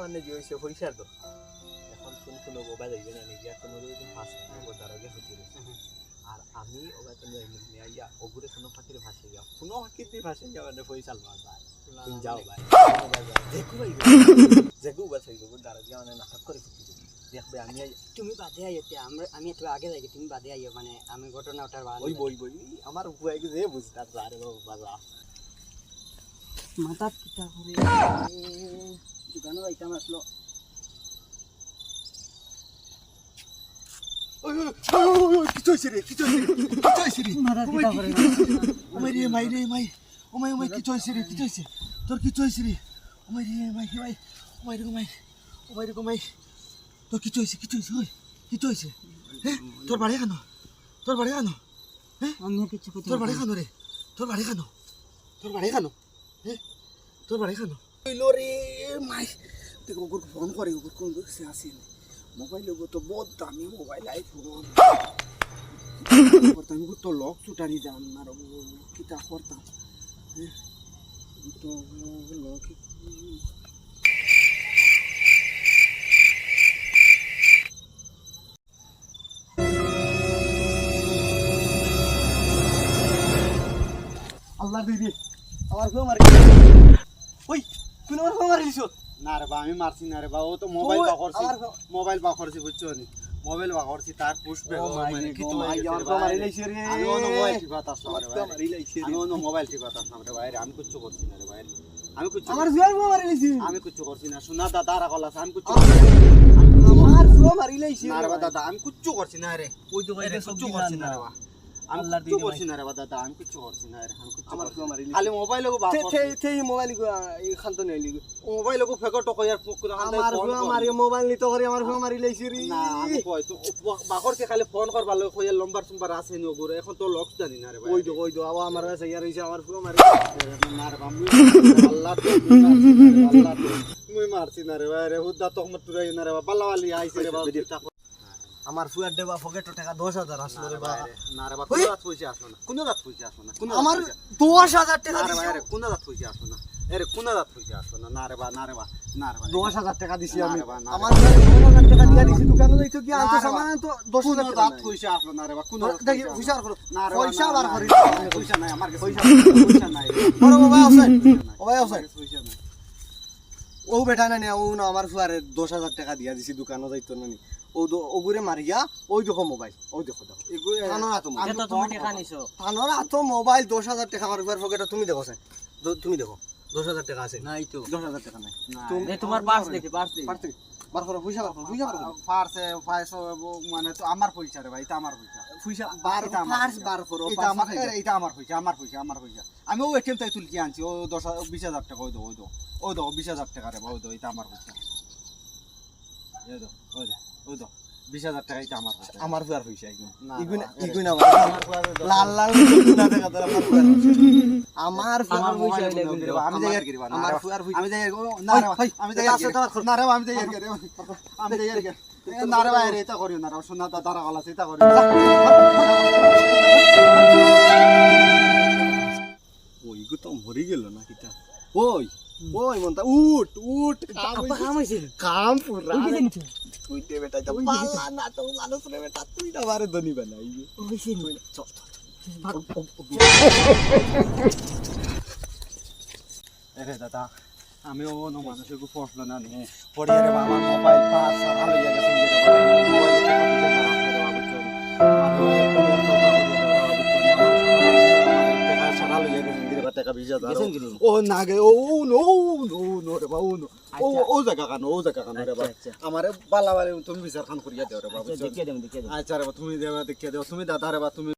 মানে যে হইছে পয়সার দরকার এখন কোন কোন গোবা যাইবে না নিজে এখন ওই দিন ফাঁস দ্বারা গিয়ে হতে আর আমি ওবা তো আইয়া ওগুরে কোনো ফাঁকির ভাসে গিয়া কোনো ফাঁকির দিয়ে ভাসে গিয়া মানে পয়সা লওয়া যায় তুমি যাও ভাই। দেখো ভাই দেখো বা সেই ওর দ্বারা গিয়া মানে নাটক করে ফুটি দেখবে আমি তুমি বাদে আইও তে আমরা আমি একটু আগে যাই তুমি বাদে আইও মানে আমি ঘটনা ওটার বাদ ওই বই বই আমার বুয়াই যে বুঝতে পারে বাবু। মাথা পিতা করে আসলো। তোর কিছু হয়েছে রে। ওমাই রে মাই মাই ওমাই রে মাই ওমাই রে মাই। তোর কিছু হয়েছে কিছু হয়েছে ওই কিছু হয়েছে। হ্যাঁ তোর বাড়ি কেন তোর বাড়ি কেন আমি কিছু তোর বাড়ি কেন রে? তোর বাড়ি কেন তোর বাড়ি কেন হ্যাঁ তোর বাড়ি কেন রে মাই। দেখো ওগুর ফোন করে ওগুর কোন সে আসেন মোবাইল ওগো তো বহুত দামি মোবাইল আইফোন করতাম? ওগুর তো লক চুটানি যান আর কিতা করতাম? হ্যাঁ? তো লক আল্লাহ দিদি, আমার ফোন মারি ওই তুমি আমার ফোন মারি দিছো না রে বা আমি মারছি না রে বা ও তো মোবাইল বা করছি আমার ফোন- মোবাইল বা করছি বুঝছ নি? মোবাইল বা করছি তার মাই মানে কি তো রে আমি অন্য মোবাইল তাস না আমার রে ভাই আমি অন্য মোবাইল টিপা তাস না রে ভাই আমি কিচ্ছু করছি না রে ভাই আমি কিচ্ছু আমার জুয়ার ফোন মারি আমি কিচ্ছু করছি না। শোনা দাদা আর কলাস আমি কিচ্ছু আমার ফোন মারি লাইছে না রে দাদা আমি কিচ্ছু করছি না রে। ওই তো ভাই কিচ্ছু করছি না। রে বা। আমি কিচ্ছু করছি না রে দাদা আমি কিচ্ছু করছি না রে আমি কিচ্ছু করছি না। খালি মোবাইল গো বা তে তে মোবাইল গো এই খান্ত নেলি মোবাইল গো ফেকো টকো ইয়ার আমার ফোন মারি মোবাইল নিতে করে আমার ফোন মারি লাইছে রে। না আমি কই তো বাকরকে খালি ফোন করবার লোক কইয়া লম্বার সুম্বার আছে নি ওগুরে এখন তো লক জানি না রে ভাই। ওই তো ওই তো আবার আমার কাছে ইয়ার হইছে আমার ফোন মারি। আল্লাহ তো আল্লাহ তো মুই মারছি না রে ভাই রে হুদা তো মত তুরাই না রে বা বালাওয়ালি আইছে রে বা আমার ফুয়ার দেবা পকেটে টাকা দশ হাজার আসলো রে বা না রে বা কোন রাত পয়সা আসলো না কোন রাত পয়সা আসলো না কোন আমার দশ হাজার টাকা দিছি ভাই রে কোন রাত পয়সা আসলো না এরে কোন রাত পয়সা আসলো না না রে বা না রে বা না রে বা দশ হাজার টাকা দিছি আমি আমার দশ হাজার টাকা দিয়া দিছি দোকানে যাইতো কি আনতে সামান তো দশ হাজার টাকা। পয়সা আসলো না রে বা কোন দেখি পয়সা করো না রে পয়সা করি পয়সা নাই আমার কাছে পয়সা পয়সা নাই বড় বাবা আছে ও ভাই আছে পয়সা নাই ও বেটা না নে ও না আমার ফুয়ারে দশ হাজার টাকা দিয়া দিছি দোকানে যাইতো না ওগুরে মারিয়া ওই দেখো মোবাইল ওই দেখো দেখো। থানোর হাতো মোবাইল এটা তুমি টাকা নিছো। থানোর হাতো মোবাইল দশ হাজার টাকা আমার ফুয়ার পকেটে তুমি দেখো স্যার তুমি দেখো দশ হাজার টাকা আছে। নাই তো। দশ হাজার টাকা নাই। না, তুমি- এই তোমার পার্স দেখি পার্স দেখি। বার করো পয়সা বার করো পয়সা বার করো। ফার্সে ফাইসো মানে তো আমার পয়সা রে ভাই এটা আমার পয়সা। পয়সা বার এটা আমার ফার্স পয়সা। বার করো এটা আমার এটা আমার পয়সা আমার পয়সা আমার পয়সা। আমি ও এটিএম তাই তুলকি আনছি ও দশ হাজার বিশ হাজার টাকা ওই দো ওই দো ওই দো বিশ হাজার টাকা রে ওই দো এটা আমার পয়সা এই দো ওই দো ওই দো বিশ হাজার টাকা এটা আমার পয়সা আমার ফুয়ার পয়সা এগুলো না, এগুলো না, এগুলো আমার আমার পয়সা দশ লাল লাল না দেখা তোর আমার ফুয়ার আমার ফুয়ার আমার পয়সা মোবাইল এগুলো এগুলো। আমি আমি যাই যাই আর কি রে, আমার ফুয়ার পয়সা আমি যাই না রে, ভাই, আমি যাই ভাই, আর কি আস্তে আস্তে রে। না রে, আমি যাই আর কি আমি যাই আর কি না রে ভাই রে, এটা করিও না রে, শোনা তো গলা আছে, করিও না। তো মরে গেল না কিটা ওই ওই মনটা উঠ উঠ কাম হইছে কাম পুরা। তুই দে বেটা তো? পালা না তো মানুষ রে বেটা তুই না বারে ধনী বানাইবি হইছে তুই চল চল দাদা আমি ও মানুষের পড়ল না নি পড়িয়ে রে মোবাইল পাস লইয়া গেছে রে গেছেন কি নি? ও না গে ও নো নো নো রে বা ও নো ও ও জায়গা কানো ও জায়গা কানো রে বা আমারে বালা বালে তুমি বিচার খান করিয়া দেও রে বাবু আচ্ছা আচ্ছা রে তুমি দেবা দেখিয়ে দেও তুমি দাদা রে বা তুমি